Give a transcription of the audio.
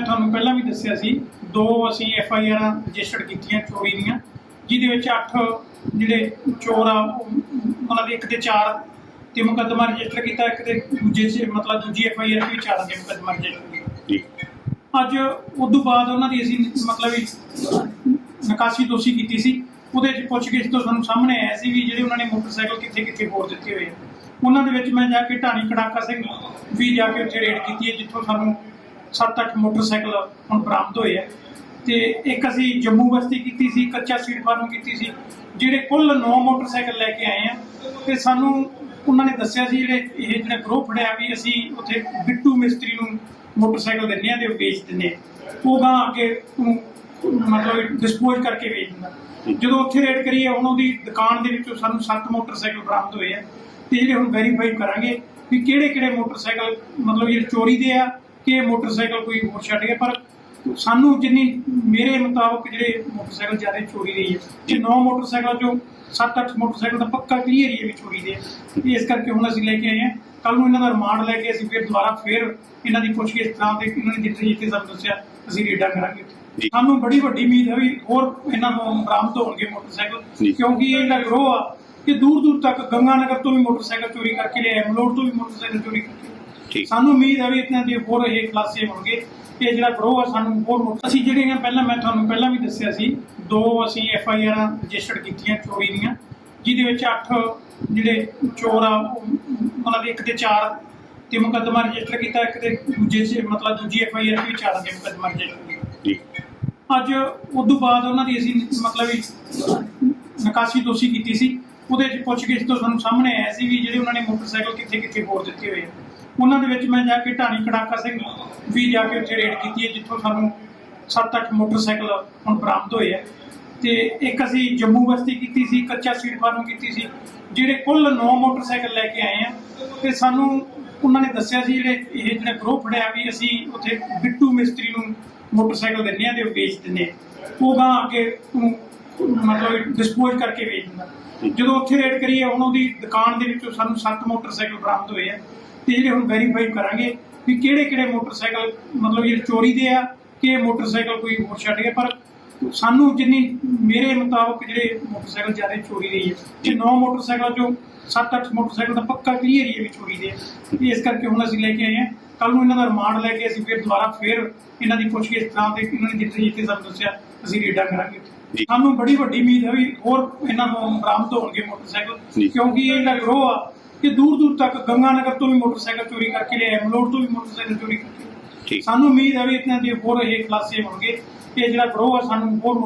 ਦੱਸਿਆ ਸੀ ਦੋ ਅਸੀਂ ਐਫ ਆਈ ਆਰ ਰਜਿਸਟਰਡ ਕੀਤੀਆਂ ਚੋਰੀ ਦੀਆਂ ਜਿਹਦੇ ਵਿੱਚ 8 ਜਿਹੜੇ ਚੋਰ ਆ ਉਹ- ਉਹਨਾਂ ਦੇ ਇੱਕ ਤੇ 4 ਤੇ ਮੁਕੱਦਮਾ ਰਜਿਸਟਰ ਕੀਤਾ ਇੱਕ ਤੇ ਦੂਜੇ 'ਚ ਮਤਲਬ ਦੂਜੀ ਐਫ ਆਈ ਆਰ ਵੀ 4 ਦੇ ਮੁਕੱਦਮਾ ਰਜਿਸਟਰ ਕੀਤਾ। ਅੱਜ ਉਸ ਤੋਂ ਬਾਅਦ ਉਹਨਾਂ ਦੀ ਅਸੀਂ ਮਤਲਬ ਵੀ ਨਿਕਾਸੀ ਦੋਸ਼ੀ ਕੀਤੀ ਸੀ ਉਹਦੇ ਚ ਪੁੱਛਗਿੱਛ ਤੋਂ ਸਾਨੂੰ ਸਾਹਮਣੇ ਆਇਆ ਸੀ ਵੀ ਜਿਹੜੇ ਉਹਨਾਂ ਨੇ ਮੋਟਰਸਾਈਕਲ ਕਿੱਥੇ ਕਿੱਥੇ ਹੋਰ ਦਿੱਤੇ ਹੋਏ ਆ। ਉਹਨਾਂ ਦੇ ਵਿੱਚ ਮੈਂ ਜਾ ਕੇ ਢਾਣੀ ਕੜਾਕਾ ਸਿੰਘ ਵੀ ਜਾ ਕੇ ਉੱਥੇ ਰੇਡ ਕੀਤੀ ਹੈ ਜਿੱਥੋਂ ਸਾਨੂੰ 7-8 ਮੋਟਰਸਾਈਕਲ ਹੁਣ ਬਰਾਮਦ ਹੋਏ ਆ। ਤੇ ਇੱਕ ਅਸੀਂ ਜੰਮੂ ਬਸਤੀ ਕੀਤੀ ਸੀ, ਕੱਚਾ ਸੀਡ ਫਾਰਮ ਕੀਤੀ ਸੀ, ਜਿਹੜੇ ਕੁੱਲ 9 ਮੋਟਰਸਾਈਕਲ ਲੈ ਕੇ ਆਏ ਆ। ਤੇ ਸਾਨੂੰ ਉਹਨਾਂ ਨੇ ਦੱਸਿਆ ਸੀ ਜਿਹੜੇ ਇਹ ਜਿਹੜਾ ਗਰੋਹ ਫੜਿਆ ਵੀ ਅਸੀਂ ਉੱਥੇ ਬਿੱਟੂ ਮਿਸਤਰੀ ਨੂੰ ਮੋਟਰਸਾਈਕਲ ਦਿੰਦੇ ਆ ਤੇ ਉਹ ਵੇਚ ਦਿੰਦੇ ਆ। ਉਹ ਗਾਂ ਅੱਗੇ ਉਹਨੂੰ ਮਤਲਬ ਡਿਸਪੋਜ਼ ਕਰਕੇ ਵੇਚ ਦਿੰਦਾ। ਜਦੋਂ ਉੱਥੇ ਰੇਡ ਕਰੀਏ ਉਹਨਾਂ ਦੀ ਦੁਕਾਨ ਦੇ ਵਿੱਚੋਂ ਸਾਨੂੰ 7 ਮੋਟਰਸਾਈਕਲ ਬਰਾਮਦ ਹੋਏ ਆ। ਤੇ ਜਿਹੜੇ ਹੁਣ ਵੈਰੀਫਾਈ ਕਰਾਂਗੇ ਵੀ ਕਿਹੜੇ ਕਿਹੜੇ ਮੋਟਰਸਾਈਕਲ ਮਤਲਬ ਇਹ ਚੋਰੀ ਦੇ ਆ ਕਿ ਇਹ ਮੋਟਰਸਾਈਕਲ ਕੋਈ ਹੋਰ ਛੱਡ ਗਿਆ ਪਰ ਸਾਨੂੰ ਜਿੰਨੀ ਮੇਰੇ ਮੁਤਾਬਕ ਜਿਹੜੇ ਮੋਟਰਸਾਈਕਲ ਜ਼ਿਆਦਾ ਚੋਰੀ ਦੇ ਹੈ ਇਹ 9 ਮੋਟਰਸਾਈਕਲ ਚੋਂ 7-8 ਮੋਟਰਸਾਈਕਲ ਦਾ ਪੱਕਾ ਕਲੀਅਰ ਹੀ ਹੈ ਵੀ ਚੋਰੀ ਦੇ। ਤੇ ਇਸ ਕਰਕੇ ਹੁਣ ਅਸੀਂ ਲੈ ਕੇ ਆਏ ਹਾਂ ਕੱਲ ਨੂੰ ਇਹਨਾਂ ਦਾ ਰਿਮਾਂਡ ਲੈ ਕੇ ਅਸੀਂ ਫਿਰ ਦੁਬਾਰਾ ਫਿਰ ਇਹਨਾਂ ਦੀ ਪੁੱਛਗਿੱਛ ਥਾਂ ਤੇ ਇਹਨਾਂ ਨੇ ਜਿੱਥੇ ਜਿੱਥੇ ਸਾਨੂੰ ਦੱਸਿਆ ਅਸੀਂ ਰੇਡਾਂ ਕਰਾਂਗੇ ਜੀ। ਸਾਨੂੰ ਬੜੀ ਵੱਡੀ ਉਮੀਦ ਹੈ ਵੀ ਹੋਰ ਇਹਨਾਂ ਤੋਂ ਬਰਾਮਦ ਹੋਣਗੇ ਮੋਟਰਸਾਈਕਲ ਜੀ। ਕਿਉਂਕਿ ਇਹ ਜਿਹੜਾ ਗਰੋਹ ਆ ਇਹ ਦੂਰ ਦੂਰ ਤੱਕ ਗੰਗਾਨਗਰ ਤੋਂ ਵੀ ਮੋਟਰਸਾਈਕਲ ਚੋਰੀ ਕਰਕੇ ਲਿਆਏ ਮਲੋੜ ਤੋਂ ਵੀ ਮੋਟਰਸਾਈਕਲ ਚੋਰੀ ਕਰਕੇ। ਠੀਕ। ਸਾਨੂੰ ਉਮੀਦ ਹੈ ਵੀ ਇਤਨਾ ਦੇ ਹੋਰ ਇਹ ਖਲਾਸੇ ਹੋਣਗੇ ਇਹ ਜਿਹੜਾ ਗਰੋਹ ਆ ਸਾਨੂੰ ਹੋਰ ਮੋਟ- ਅਸੀਂ ਜਿਹੜੀਆਂ ਪਹਿਲਾਂ ਮੈਂ ਤੁਹਾਨੂੰ ਪਹਿਲਾਂ ਵੀ ਦੱਸਿਆ ਸੀ ਦੋ ਅਸੀਂ ਐਫ ਆਈ ਆਰ ਰਜਿਸਟਰਡ ਕੀਤੀਆਂ ਚੋਰੀ ਦੀਆਂ ਜਿਹਦੇ ਵਿੱਚ 8 ਜਿਹੜੇ ਚੋਰ ਆ ਉਹ- ਦੇ ਇੱਕ ਤੇ 4 ਤੇ ਮੁਕੱਦਮਾ ਰਜਿਸਟਰ ਕੀਤਾ ਇੱਕ ਤੇ ਦੂਜੇ 'ਚ ਮਤਲਬ ਦੂਜੀ ਐਫ ਆਈ ਆਰ ਵੀ 4 ਦੇ ਮੁਕੱਦਮਾ ਰਜਿਸਟਰ ਕੀਤਾ। ਜੀ ਅੱਜ ਉਸ ਤੋਂ ਬਾਅਦ ਉਹਨਾਂ ਦੀ ਅਸੀਂ ਮਤਲਬ ਵੀ ਨਿਕਾਸੀ ਦੋਸ਼ੀ ਕੀਤੀ ਸੀ ਉਹਦੇ ਚ ਪੁੱਛਗਿੱਛ ਤੋਂ ਸਾਨੂੰ ਸਾਹਮਣੇ ਆਇਆ ਸੀ ਵੀ ਜਿਹੜੇ ਉਹਨਾਂ ਨੇ ਮੋਟਰਸਾਈਕਲ ਕਿੱਥੇ ਕਿੱਥੇ ਹੋਰ ਦਿੱਤੇ ਹੋਏ ਆ। ਉਹਨਾਂ ਦੇ ਵਿੱਚ ਮੈਂ ਜਾ ਕੇ ਢਾਣੀ ਕੜਾਕਾ ਸਿੰਘ ਵੀ ਜਾ ਕੇ ਉੱਥੇ ਰੇਡ ਕੀਤੀ ਹੈ, ਜਿੱਥੋਂ ਸਾਨੂੰ 7-8 ਮੋਟਰਸਾਈਕਲ ਹੁਣ ਬਰਾਮਦ ਹੋਏ ਆ। ਤੇ ਇੱਕ ਅਸੀਂ ਜੰਮੂ ਬਸਤੀ ਕੀਤੀ ਸੀ, ਕੱਚਾ ਸੀਡ ਫਾਰਮ ਕੀਤੀ ਸੀ, ਜਿਹੜੇ ਕੁੱਲ 9 ਮੋਟਰਸਾਈਕਲ ਲੈ ਕੇ ਆਏ ਆ। ਤੇ ਸਾਨੂੰ ਉਹਨਾਂ ਨੇ ਦੱਸਿਆ ਸੀ ਜਿਹੜੇ ਇਹ ਜਿਹੜਾ ਗਰੋਹ ਫੜਿਆ ਵੀ ਅਸੀਂ ਉੱਥੇ ਬਿੱਟੂ ਮਿਸਤਰੀ ਨੂੰ ਮੋਟਰਸਾਈਕਲ ਦਿੰਦੇ ਆ ਤੇ ਉਹ ਵੇਚ ਦਿੰਦੇ ਆ। ਉਹ ਗਾਂ ਅੱਗੇ ਉਹਨੂੰ ਮਤਲਬ ਡਿਸਪੋਜ਼ ਕਰਕੇ ਵੇਚ ਦਿੰਦਾ। ਜਦੋਂ ਉੱਥੇ ਰੇਡ ਕਰੀਏ ਉਹਨਾਂ ਦੀ ਦੁਕਾਨ ਦੇ ਵਿੱਚੋਂ ਸਾਨੂੰ 7 ਮੋਟਰਸਾਈਕਲ ਬਰਾਮਦ ਹੋਏ ਆ। ਤੇ ਜਿਹੜੇ ਹੁਣ ਵੈਰੀਫਾਈ ਕਰਾਂਗੇ ਵੀ ਕਿਹੜੇ ਕਿਹੜੇ ਮੋਟਰਸਾਈਕਲ ਮਤਲਬ ਇਹ ਚੋਰੀ ਦੇ ਆ ਕਿ ਮੋਟਰਸਾਈਕਲ ਕੋਈ ਹੋਰ ਛੱਡ ਗਿਆ ਪਰ ਸਾਨੂੰ ਜਿੰਨੀ ਮੇਰੇ ਮੁਤਾਬਕ ਜਿਹੜੇ ਮੋਟਰਸਾਈਕਲ ਜ਼ਿਆਦਾ ਚੋਰੀ ਦੇ ਹੈ ਇਹ 9 ਮੋਟਰਸਾਈਕਲ ਚੋਂ 7-8 ਮੋਟਰਸਾਈਕਲ ਦਾ ਪੱਕਾ ਕਲੀਅਰ ਹੀ ਹੈ ਵੀ ਚੋਰੀ ਦੇ ਆ। ਤੇ ਇਸ ਕਰਕੇ ਹੁਣ ਅਸੀਂ ਲੈ ਕੇ ਆਏ ਹਾਂ ਕੱਲ ਨੂੰ ਇਹਨਾਂ ਦਾ ਰਿਮਾਂਡ ਲੈ ਕੇ ਅਸੀਂ ਫਿਰ ਦੁਬਾਰਾ ਫਿਰ ਇਹਨਾਂ ਦੀ ਪੁੱਛਗਿੱਛ ਥਾਂ ਤੇ ਇਹਨਾਂ ਨੇ ਜਿੱਥੇ ਜਿੱਥੇ ਸਾਨੂੰ ਦੱਸਿਆ ਅਸੀਂ ਰੇਡਾਂ ਕਰਾਂਗੇ ਜੀ। ਸਾਨੂੰ ਬੜੀ ਵੱਡੀ ਉਮੀਦ ਹੈ ਵੀ ਹੋਰ ਇਹਨਾਂ ਤੋਂ ਬਰਾਮਦ ਹੋਣਗੇ ਮੋਟਰਸਾਈਕਲ ਜੀ। ਕਿਉਂਕਿ ਇਹ ਜਿਹੜਾ ਗਰੋਹ ਆ ਇਹ ਦੂਰ ਦੂਰ ਤੱਕ ਗੰਗਾਨਗਰ ਤੋਂ ਵੀ ਮੋਟਰਸਾਈਕਲ ਚੋਰੀ ਕਰਕੇ ਲਿਆਏ ਮਲੋੜ ਤੋਂ ਵੀ ਮੋਟਰਸਾਈਕਲ ਚੋਰੀ ਕਰਕੇ ਸਾਨੂੰ ਉਮੀਦ ਹੈ ਵੀ ਇਤਨਾ ਦੇ ਹੋਰ ਇਹ ਖਲਾਸੇ ਹੋਣਗੇ ਇਹ ਜਿਹੜਾ ਗਰੋਹ ਆ ਸਾਨੂੰ ਹੋਰ